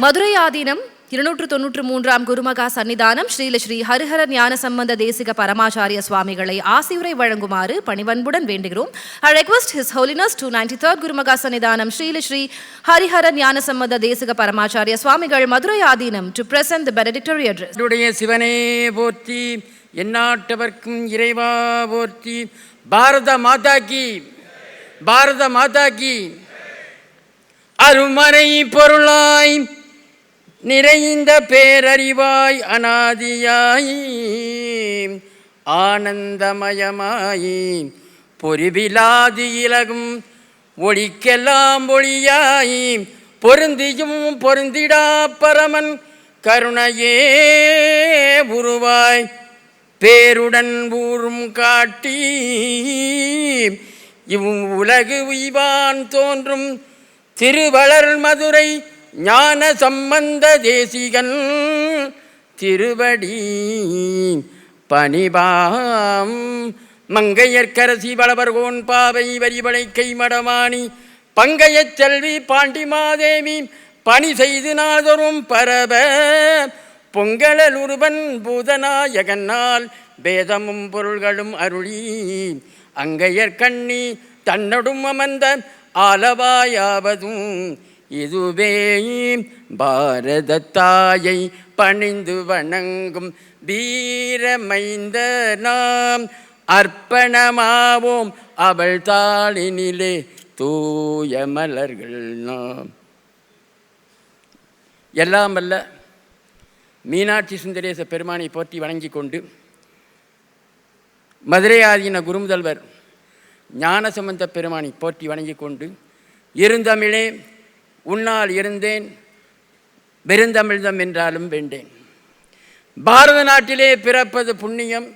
மதுரை ஆதீனம் இருநூற்று தொன்னூற்று மூன்றாம் குருமகா சன்னிதானம் ஸ்ரீல ஸ்ரீ ஹரிஹர ஞான சம்பந்த தேசிக பரமாச்சாரிய சுவாமிகளை ஆசியுரை வழங்குமாறு பணிவன்புடன் வேண்டுகிறோம். I request his holiness two ninety third Gurumaha Sannidhanam Srila Sri Harihara Gnana Sambandha Desika Paramacharya Swamigal Madurai Adheenam to present the benedictory address சிவனே போற்றி எந்நாட்டவர்க்கும் இறைவா போற்றி. பாரத மாதா கி பாரத மாதா கி. அருமறை பொருளாய் நிறைந்த பேரறிவாய் அனாதியாய். ஆனந்தமயமாய் பொறிவிலாது இலகும் ஒளிக்கெல்லாம் ஒளியாய். பொருந்தியும் பொருந்திடா பரமன் கருணையே உருவாய். பேருடன் ஊரும் காட்டி இவ் உலகு உய்வான் தோன்றும் திருவளர் மதுரை ஞான சம்பந்த தேசிகன் திருவடி பணிபாம் மங்கையற்கரசி வளவர்கோன் பாவை வரிபடை கைமடமானி பங்கையச் செல்வி பாண்டிமாதேவி பணி செய்து நாதரும் பரப பொங்கலலுருவன் பூதநாயகன்னால் பூதநாயகனால் வேதமும் பொருள்களும் அருளி. அங்கையர் கண்ணி தன்னடும் அமர்ந்த ஆலவாயாவதும். இதுவே பாரத தாயை பணிந்து வணங்கும் வீரமைந்த நாம் அர்ப்பணமாவோம் அவள் தாளினிலே தூய மலர்கள் நாம். எல்லாம் வல்ல மீனாட்சி சுந்தரேச பெருமானை போற்றி வணங்கி கொண்டு மதுரை ஆதீன குருமுதல்வர் ஞானசம்பந்த பெருமானை போற்றி வணங்கி கொண்டு இருந்தமிழே உன்னால் இருந்தேன் பெருந்தமிழ்தம் என்றாலும் வேண்டேன். பாரத நாட்டிலே பிறப்பது புண்ணியம்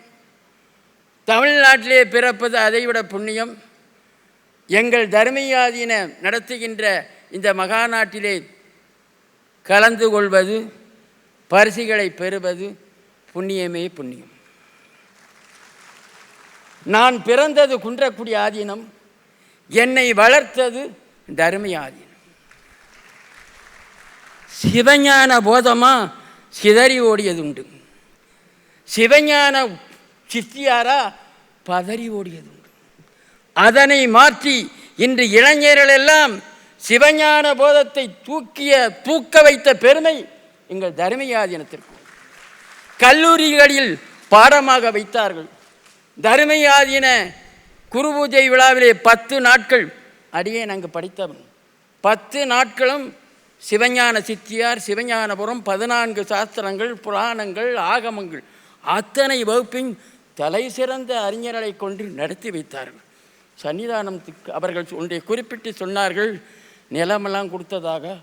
தமிழ்நாட்டிலே பிறப்பது அதைவிட புண்ணியம். எங்கள் தர்மியாதீன நடத்துகின்ற இந்த மகாநாட்டிலே கலந்து கொள்வது பரிசுகளை பெறுவது புண்ணியமே புண்ணியம். நான் பிறந்தது குன்றக்குடி ஆதீனம் என்னை வளர்த்தது தர்மியாதீனம் சிவஞான போதமாக சிதறி ஓடியதுண்டு. சிவஞான சித்தியாரா பதறி ஓடியதுண்டு. அதனை மாற்றி இன்று இளைஞர்கள் எல்லாம் சிவஞான போதத்தை தூக்கிய தூக்க வைத்த பெருமை எங்கள் தர்மயாதீனத்திற்கு. கல்லூரிகளில் பாடமாக வைத்தார்கள். தருமையாதீன குரு பூஜை விழாவிலே பத்து நாட்கள் அடியே நாங்கள் படித்தவன். பத்து நாட்களும் சிவஞான சித்தியார் சிவஞானபுரம் பதினான்கு சாஸ்திரங்கள் புராணங்கள் ஆகமங்கள். அத்தனை வகுப்பின் தலை சிறந்த அறிஞர்களை கொண்டு நடத்தி வைத்தார்கள். சன்னிதானத்துக்கு அவர்கள் ஒன்றை குறிப்பிட்டு சொன்னார்கள் நிலமெல்லாம் கொடுத்ததாக.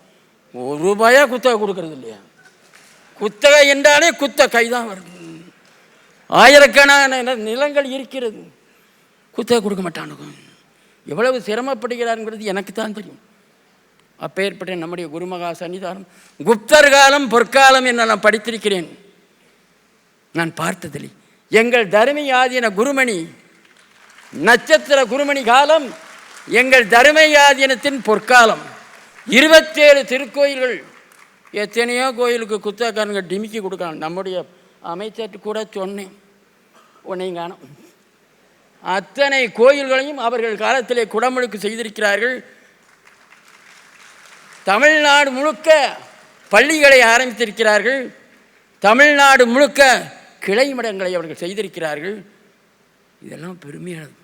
ஒரு ரூபாயா குத்தகை கொடுக்கறது இல்லையா? குத்தகை என்றாலே குத்த கைதான் வருது. ஆயிரக்கணக்கான நில- நிலங்கள் இருக்கிறது. குத்தகை கொடுக்க மாட்டானுங்க. எவ்வளவு சிரமப்படுகிறாருங்கிறது எனக்கு தான் தெரியும். அப்பேற்பட்ட நம்முடைய குருமகா சன்னிதானம் குப்தர் காலம் பொற்காலம் என்று நான் படித்திருக்கிறேன். நான் பார்த்ததில்லை. எங்கள் தருமி ஆதீன குருமணி நட்சத்திர குருமணி காலம் எங்கள் தருமையாதீனத்தின் பொற்காலம். இருபத்தேழு திருக்கோயில்கள் எத்தனையோ கோயிலுக்கு குத்தக்காரங்க டிமிக்கி கொடுக்கலாம் நம்முடைய அமைச்சர்கிட்ட கூட சொன்னேன். உன்னை காணும். அத்தனை கோயில்களையும் அவர்கள் காலத்திலே குடமுழுக்கு செய்திருக்கிறார்கள். தமிழ்நாடு முழுக்க பள்ளிகளை ஆரம்பித்திருக்கிறார்கள். தமிழ்நாடு முழுக்க கிளை மடங்களை அவர்கள் செய்திருக்கிறார்கள். இதெல்லாம் பெருமையானது.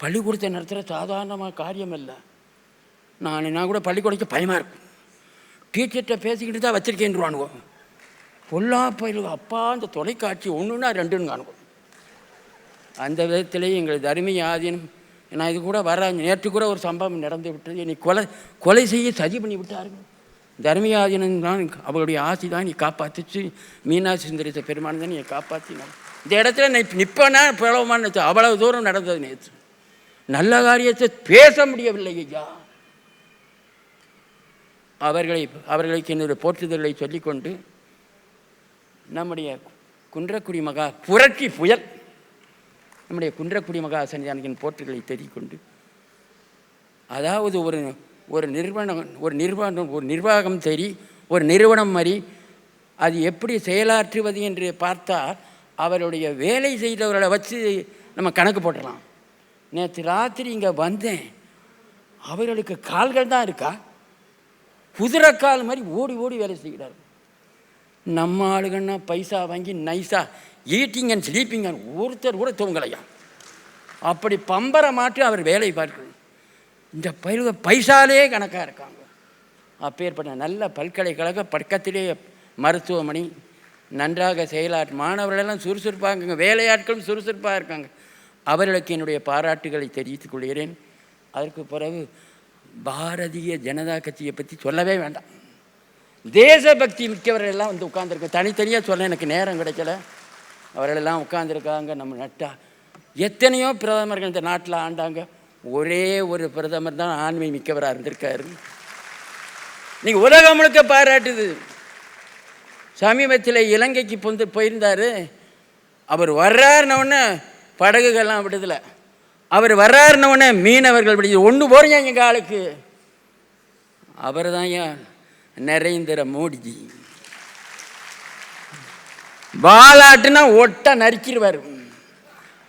பள்ளிக்கூடத்தை நடத்துகிற சாதாரணமாக காரியம் இல்லை நான் நான் கூட பள்ளிக்கூடத்துக்கு பயமாக இருக்கும் டீச்சர்கிட்ட பேசிக்கிட்டு தான் வச்சிருக்கேன்றானுவோ பொல்லா பயிலுங்க அப்பா அந்த தொலைக்காட்சி ஒன்றுன்னா ரெண்டுன்னு காணுவோம். அந்த விதத்திலே எங்கள் தருமை ஆதீனம் நான் இது கூட வர நேற்று கூட ஒரு சம்பவம் நடந்து விட்டது. என்னை கொலை கொலை செய்ய சதி பண்ணி விட்டார்கள். தர்மியாதீனம் தான் அவருடைய ஆசை தான் நீ காப்பாற்றிச்சு மீனாட்சி சுந்தரித்த பெருமான் தான் நீ காப்பாற்றினான் இந்த இடத்துல நான் நிற்பேனா பிளவமான்னு அவ்வளவு தூரம் நடந்தது நேற்று. நல்ல காரியத்தை பேச முடியவில்லை ஐயா. அவர்களை அவர்களுக்கு என்னுடைய போற்றுதலை சொல்லிக்கொண்டு நம்முடைய குன்றக்குடி மகா புரட்சி புயல் நம்முடைய குன்றக்குடி மகா சன்னிதானத்தின் போற்றுகளை தெரிவிக்கொண்டு அதாவது ஒரு ஒரு நிறுவனம் ஒரு நிர்வாகம் ஒரு நிர்வாகம் சரி ஒரு நிறுவனம் மாதிரி அது எப்படி செயலாற்றுவது என்று பார்த்தால் அவருடைய வேலை செய்தவர்களை வச்சு நம்ம கணக்கு போட்டலாம் நேற்று ராத்திரி இங்கே வந்தேன். அவர்களுக்கு கால்கள் தான் இருக்கா? குதிரைக்கால் மாதிரி ஓடி ஓடி வேலை செய்கிறார் நம்ம ஆளுங்கன்னா பைசா வாங்கி நைஸாக ஈட்டிங் அண்ட் ஸ்லீப்பிங் அண்ட் ஒருத்தர் கூட தூங்கலையா? அப்படி பம்பரை மாற்றி அவர் வேலை பார்க்கணும். இந்த பயிர்க பைசாலே கணக்காக இருக்காங்க. அப்பேற்பட்ட நல்ல பல்கலைக்கழக பக்கத்திலே மருத்துவமனை நன்றாக செயலாற்று மாணவர்களெல்லாம் சுறுசுறுப்பாங்க வேலையாட்களும் சுறுசுறுப்பாக இருக்காங்க. அவர்களுக்கு என்னுடைய பாராட்டுகளை தெரிவித்துக் கொள்கிறேன். அதற்கு பிறகு பாரதிய ஜனதா கட்சியை பற்றி சொல்லவே வேண்டாம். தேசபக்தி மிக்கவர்கள் எல்லாம் வந்து உட்கார்ந்துருக்கு. தனித்தனியாக சொல்ல எனக்கு நேரம் கிடைக்கல. அவர்களெல்லாம் உட்காந்துருக்காங்க நம்ம நட்டா. எத்தனையோ பிரதமர்கள் இந்த நாட்டில் ஆண்டாங்க. ஒரே ஒரு பிரதமர் தான் ஆண்மை மிக்கவராக இருந்திருக்காரு. நீங்கள் உலகம் முழுக்க பாராட்டுது. சமீபத்தில் இலங்கைக்கு பொந்து போயிருந்தார். அவர் வர்றாருனவுடனே படகுகள்லாம் விடுதலை. அவர் வர்றாருனவுடனே மீனவர்கள் விடுது ஒன்று போகிறீங்க எங்கள் ஆளுக்கு? அவர் தான் ஏன் நரேந்திர மோடிஜி. வாலாட்டுனா ஒட்ட நறுக்கிடுவார்.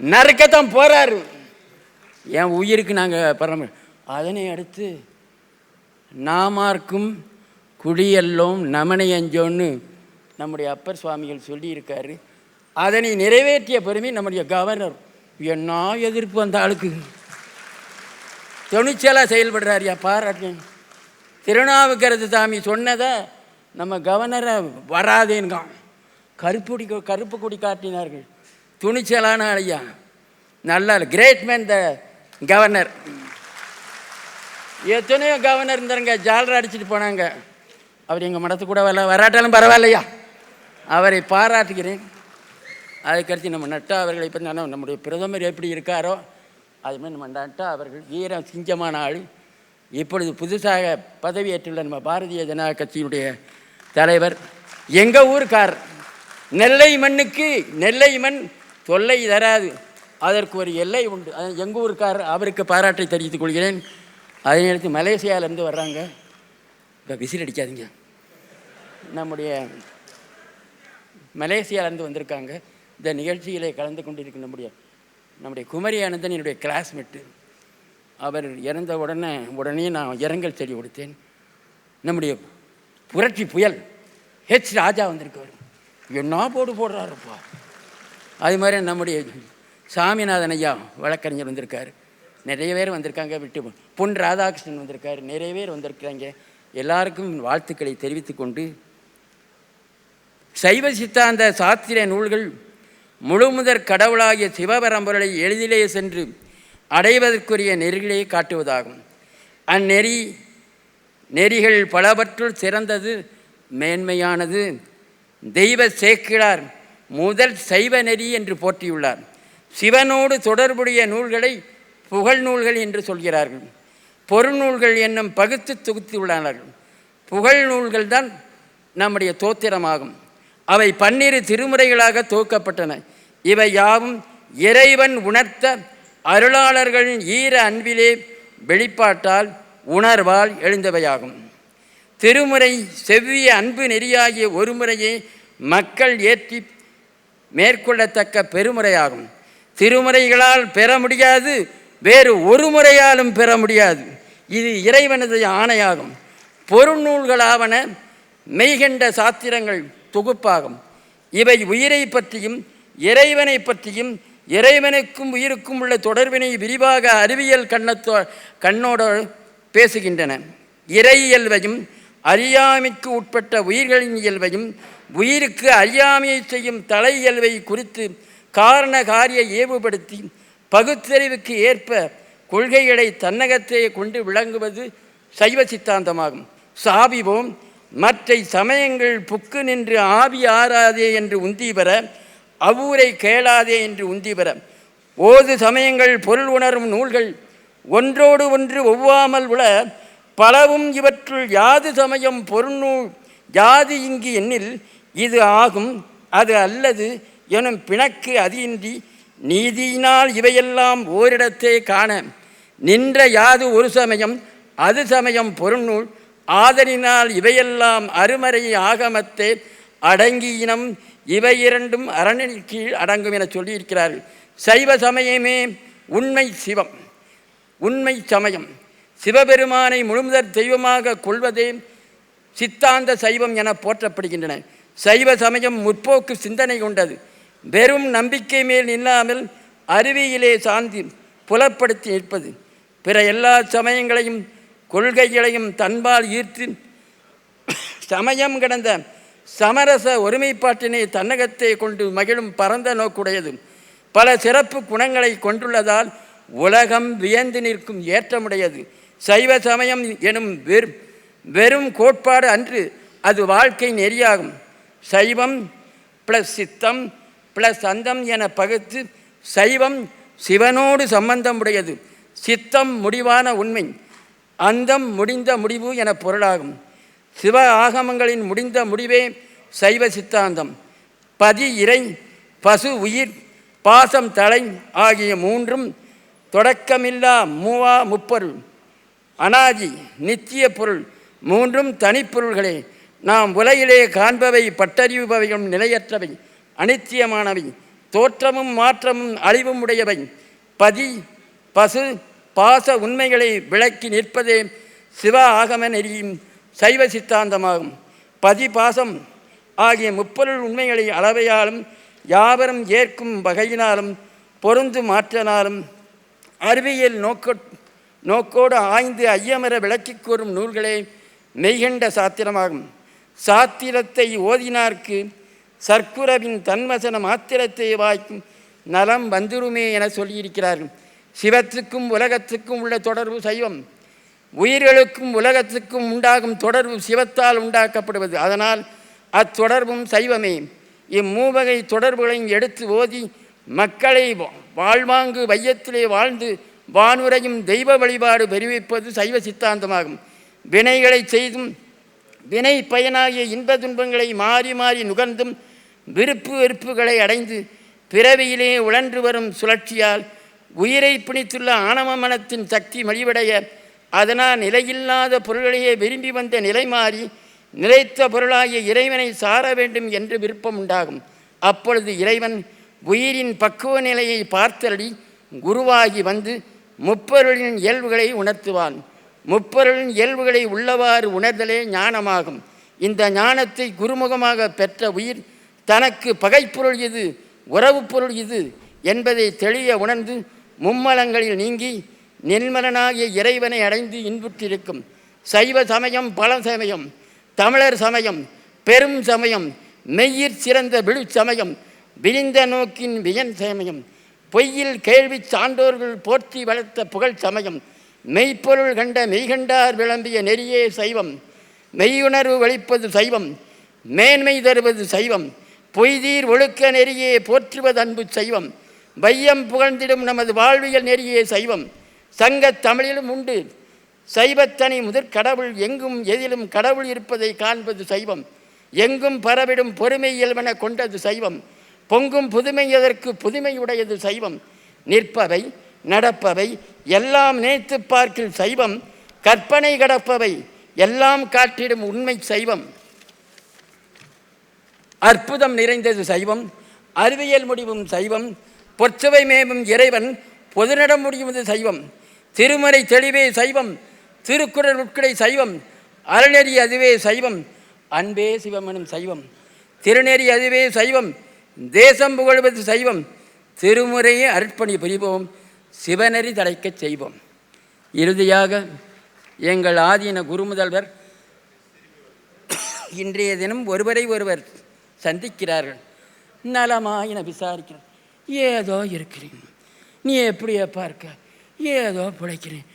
நறுக்கத்தான் போகிறாரு என் உயிருக்கு நாங்கள் பரம அதனை அடுத்து நாமார்க்கும் குடியெல்லோம் நமனை அஞ்சோன்னு நம்முடைய அப்பர் சுவாமிகள் சொல்லியிருக்காரு. அதனை நிறைவேற்றிய பெருமை நம்முடைய கவர்னர். என்ன எதிர்ப்பு அந்த ஆளுக்கு? துணிச்சலாக செயல்படுறாருயா பாராட்டு திருநாவுக்கரசு சாமி சொன்னதை நம்ம கவர்னரை வராதேன்கான் கருப்புடி கருப்பு கொடி காட்டினார்கள். துணிச்சலான ஐயா நல்ல கிரேட் மேன் த கவர்னர் எத்தனையோ கவர்னர் இருந்தாருங்க. ஜாலரை அடிச்சிட்டு போனாங்க. அவர் எங்கள் மடத்து கூட வரல. வராட்டாலும் பரவாயில்லையா? அவரை பாராட்டுகிறேன். அதுக்கடுத்து நம்ம நட்டா அவர்களை பற்றி நான் நம்முடைய பிரதமர் எப்படி இருக்காரோ அதுமாதிரி நம்ம நட்டா அவர்கள் வீரம் சிங்கமான ஆள். இப்பொழுது புதுசாக பதவியேற்றுள்ள நம்ம பாரதிய ஜனதா கட்சியினுடைய தலைவர். எங்கள் ஊருக்கார்? நெல்லை மண்ணுக்கு நெல்லை மண் தொல்லை தராது. அதற்கு ஒரு எல்லை உண்டு. எங்கள் ஊருக்கார் அவருக்கு பாராட்டை தெரிவித்துக் கொள்கிறேன். அதே நேரத்தில் மலேசியாவிலேருந்து வர்றாங்க. இப்போ விசில் அடிக்காதீங்க. நம்முடைய மலேசியாவிலேருந்து வந்திருக்காங்க. இந்த நிகழ்ச்சியிலே கலந்து கொண்டிருக்க நம்முடைய நம்முடைய குமரி ஆனந்தன் என்னுடைய கிளாஸ்மேட்டு அவர் இறந்த உடனே உடனே நான் இரங்கல் செடி கொடுத்தேன். நம்முடைய புரட்சி புயல் ஹெச் ராஜா வந்திருக்கார். என்ன போடு போடுறாருப்பா? அது மாதிரி நம்முடைய சாமிநாதன் ஐயா வழக்கறிஞர் வந்திருக்கார். நிறைய பேர் வந்திருக்காங்க விட்டு பொன் ராதாகிருஷ்ணன் வந்திருக்கார். நிறைய பேர் வந்திருக்காங்க எல்லாருக்கும் வாழ்த்துக்களை தெரிவித்து கொண்டு சைவ சித்தாந்த சாத்திர நூல்கள் முழுமுதற் கடவுளாகிய சிவபரம்பொருளை எளிதிலே சென்று அடைவதற்குரிய நெறிகளை காட்டுவதாகும். அந்நெறி நெறிகள் பலவற்றுள் சிறந்தது மேன்மையானது தெய்வ சேக்கிழார் முதல் சைவ நெறி என்று போற்றியுள்ளார். சிவனோடு தொடர்புடைய நூல்களை புகழ் நூல்கள் என்று சொல்கிறார்கள். பொருநூல்கள் என்னும் பகுத்து தொகுத்துள்ளார்கள் புகழ் நூல்கள் தான் நம்முடைய தோத்திரமாகும். அவை பன்னிரு திருமுறைகளாக தொகுக்கப்பட்டன. இவை யாவும் இறைவன் உணர்த்த அருளாளர்களின் ஈர அன்பிலே வெளிப்பாட்டால் உணர்வால் எழுந்தவையாகும். திருமுறை செவ்விய அன்பு நெறியாகிய ஒரு முறையே மக்கள் ஏற்றி மேற்கொள்ளத்தக்க பெருமுறையாகும். திருமுறைகளால் பெற முடியாது வேறு ஒரு முறையாலும் பெற முடியாது. இது இறைவனது ஆணையாகும். பொருநூல்களாவன மெய்கண்ட சாத்திரங்கள் தொகுப்பாகும். இவை உயிரை பற்றியும் இறைவனை பற்றியும் இறைவனுக்கும் உயிருக்கும் உள்ள தொடர்பினை விரிவாக அறிவியல் கண்ணத்தோ கண்ணோடு பேசுகின்றன. இறையியல்வையும் அறியாமைக்கு உட்பட்ட உயிர்களின் இயல்பையும் உயிருக்கு அறியாமையை செய்யும் தலை இயல்பை குறித்து காரண காரிய ஏவுபடுத்தி பகுத்தறிவுக்கு ஏற்ப கொள்கைகளை தன்னகத்தே கொண்டு விளங்குவது சைவ சித்தாந்தமாகும். சாபிவோம் மற்ற சமயங்கள் புக்கு நின்று ஆவி ஆறாதே என்று உந்தி பெற அவ்வூரை கேளாதே என்று உந்தி பெற. ஓது சமயங்கள் பொருள் உணரும் நூல்கள் ஒன்றோடு ஒன்று ஒவ்வாமல் உள பலவும் இவற்றுள் யாது சமயம் பொருநூல் யாது இங்கு எண்ணில் இது ஆகும் அது அல்லது எனும் பிணக்கு அதியின்றி நீதியினால் இவையெல்லாம் ஓரிடத்தே காண நின்ற யாது ஒரு சமயம் அது சமயம் பொருநூல் ஆதலினால் இவையெல்லாம் அருமறை ஆகமத்தே அடங்கியினம் இவை இரண்டும் அரணின் கீழ் அடங்கும் என சொல்லியிருக்கிறார்கள். சைவ சமயமே உண்மை சிவம் உண்மை சமயம். சிவபெருமானை முழுமுதற் தெய்வமாக கொள்வதே சித்தாந்த சைவம் என போற்றப்படுகின்றன. சைவ சமயம் முற்போக்கு சிந்தனை கொண்டது. வெறும் நம்பிக்கை மேல் நில்லாமல் அருவியிலே சாந்தி புலப்படுத்தி நிற்பது. பிற எல்லா சமயங்களையும் கொள்கைகளையும் தன்பால் ஈர்த்து சமயம் கடந்த சமரச ஒருமைப்பாட்டினை தன்னகத்தை கொண்டு மகிழும் பரந்த நோக்குடையது. பல சிறப்பு குணங்களை கொண்டுள்ளதால் உலகம் வியந்து நிற்கும் ஏற்றமுடையது. சைவ சமயம் எனும் வெறும் வெறும் கோட்பாடு அன்று அது வாழ்க்கை நெறியாகும். சைவம் ப்ளஸ் சித்தம் ப்ளஸ் அந்தம் என பகுத்து சைவம் சிவனோடு சம்பந்தம் உடையது சித்தம் முடிவான உண்மை அந்தம் முடிந்த முடிவு என பொருளாகும். சிவ ஆகமங்களின் முடிந்த முடிவே சைவ சித்தாந்தம். பதி இறை பசு உயிர் பாசம் தலை ஆகிய மூன்றும் தொடக்கமில்லா மூவா முப்பொருள். அனாதி நித்திய பொருள் மூன்றும் தனிப்பொருள்களே நாம் உலகிலே காண்பவை பட்டறிவுபவையும் நிலையற்றவை அனித்தியமானவை தோற்றமும் மாற்றமும் அழிவும் உடையவை. பதி பசு பாச உண்மைகளை விளக்கி நிற்பதே சிவ ஆகம நெறியும் சைவ சித்தாந்தமாகும். பதி பாசம் ஆகிய முப்பொருள் உண்மைகளை அளவையாலும் யாவரும் ஏற்கும் வகையினாலும் பொருந்து மாற்றனாலும் அறிவியல் நோக்க நோக்கோடு ஆய்ந்து ஐயமர விளக்கி கூறும் நூல்களே மெய்கண்ட சாத்திரமாகும். சாத்திரத்தை ஓதினார்க்கு சர்க்குரவின் தன்வசன மாத்திரத்தை வாய்க்கும் நலம் வந்துருமே என சொல்லியிருக்கிறார்கள் சிவத்துக்கும் உலகத்துக்கும் உள்ள தொடர்பு சைவம். உயிர்களுக்கும் உலகத்துக்கும் உண்டாகும் தொடர்பு சிவத்தால் உண்டாக்கப்படுவது. அதனால் அத்தொடர்பும் சைவமே. இம்மூவகை தொடர்புகளையும் எடுத்து ஓதி மக்களை வா- வாழ்வாங்கு வையத்திலே வாழ்ந்து வானுரையும் தெய்வ வழிபாடு பெருவிப்பது சைவ சித்தாந்தமாகும். வினைகளை செய்தும் வினை பயனாகிய இன்ப துன்பங்களை மாறி மாறி நுகர்ந்தும் விருப்பு வெறுப்புகளை அடைந்து பிறவியிலே உழன்று வரும் சுழற்சியால் உயிரை பிணித்துள்ள ஆணவ மனத்தின் சக்தி மலிவடைய அதனால் நிலையில்லாத பொருள்களையே விரும்பி வந்த நிலை மாறி நிலைத்த பொருளாகிய இறைவனை சார வேண்டும் என்று விருப்பம் உண்டாகும். அப்பொழுது இறைவன் உயிரின் பக்குவ நிலையை பார்த்தரடி குருவாகி வந்து முப்பொருளின் இயல்புகளை உணர்த்துவான். முப்பொருளின் இயல்புகளை உள்ளவாறு உணர்தலே ஞானமாகும். இந்த ஞானத்தை குருமுகமாக பெற்ற உயிர் தனக்கு பகைப்பொருள் இது உறவு பொருள் இது என்பதை தெளிய உணர்ந்து மும்மலங்களில் நீங்கி நிர்மலனாகிய இறைவனை அடைந்து இன்புற்றிருக்கும். சைவ சமயம் பல சமயம் தமிழர் சமயம் பெரும் சமயம் மெய்யிற் சிறந்த விழு சமயம் விரிந்த நோக்கின் வியன் சமயம் பொய்யில் கேள்வி சான்றோர்கள் போற்றி வளர்த்த புகழ் சமயம். மெய்ப்பொருள் கண்ட மெய்கண்டார் விளம்பிய நெறியே சைவம். மெய்யுணர்வு வலிப்பது சைவம். மேன்மை தருவது சைவம். பொய்தீர் ஒழுக்க நெறியே போற்றுவது அன்பு சைவம். வையம் புகழ்ந்திடும் நமது வாழ்வியல் நெறியே சைவம். சங்கத் தமிழிலும் உண்டு. சைவத்தனி முதற் கடவுள் எங்கும் எதிலும் கடவுள் இருப்பதை காண்பது சைவம். எங்கும் பரவிடும் பொறுமை இயல்பென கொண்டது சைவம். பொங்கும் புதுமை எதற்கு புதுமையுடையது சைவம். நிற்பவை நடப்பவை எல்லாம் நினைத்து பார்க்கில் சைவம். கற்பனை கடப்பவை எல்லாம் காட்டிடும் உண்மை சைவம். அற்புதம் நிறைந்தது சைவம் அறிவியல் முடிவும் சைவம் பொற்சுவை மேவும் இறைவன் பொதுநடம் முடிவது சைவம். திருமறை தெளிவே சைவம் திருக்குறள் உட்கடை சைவம் அறநெறி அதுவே சைவம். அன்பே சிவமெனும் சைவம். திருநெறி அதுவே சைவம் தேசம் புகழ்வது சைவம் திருமுறையே அர்ப்பணி புரிவோம் சிவனறி தலைக்கச் செய்வோம் இறுதியாக எங்கள் ஆதீன குருமுதல்வர் இன்றைய தினம் ஒருவரை ஒருவர் சந்திக்கிறார்கள். நலமா என விசாரிக்கிறார் ஏதோ இருக்கிறேன். நீ எப்படியப்பா இருக்க ஏதோ பிழைக்கிறேன்.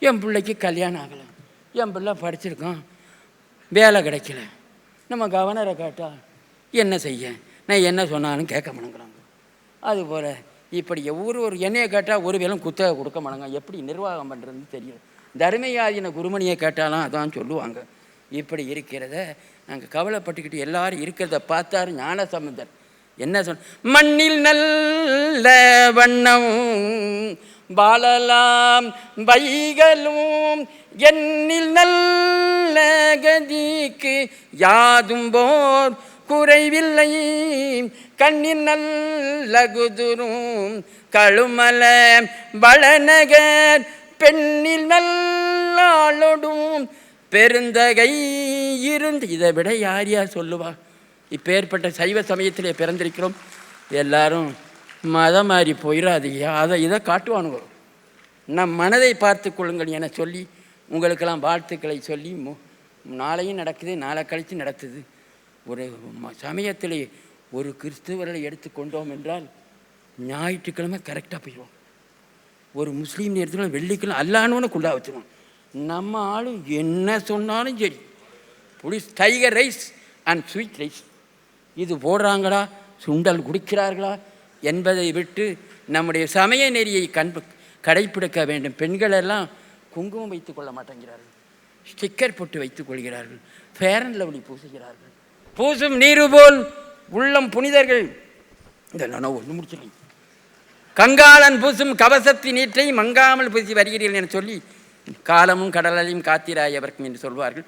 என் பிள்ளைக்கு கல்யாணம் ஆகலை. என் பிள்ளை படிச்சிருக்கான். வேலை கிடைக்கல. நம்ம கவனரை கேட்டா என்ன செய்ய? நான் என்ன சொன்னாலும் கேட்க மாட்டேங்கிறாங்க அதுபோல் இப்படி ஒவ்வொரு ஒரு என்னையை கேட்டால் ஒரு வேலும் குத்தகை கொடுக்க மாட்டாங்க எப்படி நிர்வாகம் பண்ணுறதுன்னு தெரியல. தர்மயாதின குருமணியை கேட்டாலும் அதான் சொல்லுவாங்க. இப்படி இருக்கிறத நாங்கள் கவலைப்பட்டுக்கிட்டு எல்லாரும் இருக்கிறத பார்த்தாரு ஞான சம்பந்தர் என்ன சொன்ன மண்ணில் நல்ல வண்ணம் வாழலாம் வைகளும் என்னில் நல்ல கதிக்கு யாதும் போர் குறைவில்லை. கண்ணின் நல்லகுதுரும் கழுமல வளநகர் பெண்ணில் நல்லாளொடும் பெருந்தகை இருந்து இதை விட யார் யார் சொல்லுவா? இப்பேற்பட்ட சைவ சமயத்திலே பிறந்திருக்கிறோம். எல்லாரும் மதம் மாறி போயிடாதீங்க அதை இதை காட்டுவானுங்க. நம் மனதை பார்த்து கொள்ளுங்கள் என சொல்லி உங்களுக்கெல்லாம் வாழ்த்துக்களை சொல்லி மு நாளையும் நடக்குது நாளை கழித்து நடத்துது. ஒரு சமயத்தில் ஒரு கிறிஸ்துவர்களை எடுத்துக்கொண்டோம் என்றால் ஞாயிற்றுக்கிழமை கரெக்டாக போயிடுவோம். ஒரு முஸ்லீம் எடுத்துக்கலாம் வெள்ளிக்கிழமை அல்லானவனு குண்டா வச்சுருவோம். நம்ம ஆளு என்ன சொன்னாலும் சரி. புளிஸ் டைகர் ரைஸ் அண்ட் ஸ்வீட் ரைஸ் இது போடுறாங்களா? சுண்டல் குடிக்கிறார்களா? என்பதை விட்டு நம்முடைய சமய நெறியை கண் கடைப்பிடிக்க வேண்டும். பெண்கள் எல்லாம் குங்குமம் வைத்துக்கொள்ள மாட்டேங்கிறார்கள். ஸ்டிக்கர் போட்டு வைத்துக் கொள்கிறார்கள். ஃபேர் அண்ட் லவ்லி பூசுகிறார்கள். பூசும் நீரு போல் உள்ளம் புனிதர்கள். இதெல்லாம் நான் ஒன்று முடிச்சிடலாம் கங்காளன் பூசும் கவசத்தி நீற்றை மங்காமல் பூசி வருகிறீர்கள் என சொல்லி காலமும் கடலையும் காத்திராயவர்க்கும் என்று சொல்வார்கள்.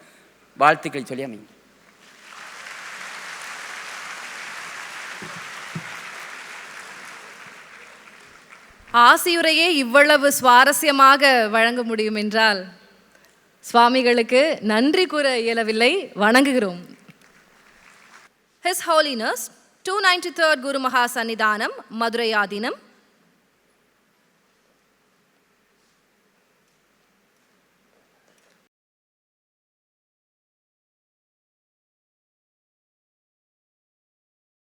வாழ்த்துக்களை சொல்லி அமைங்க. ஆசியுரையே இவ்வளவு சுவாரஸ்யமாக வழங்க முடியும் என்றால் சுவாமிகளுக்கு நன்றி கூற இயலவில்லை வணங்குகிறோம். His Holiness 293rd Guru Maha Sannidhanam, Madurai Adinam,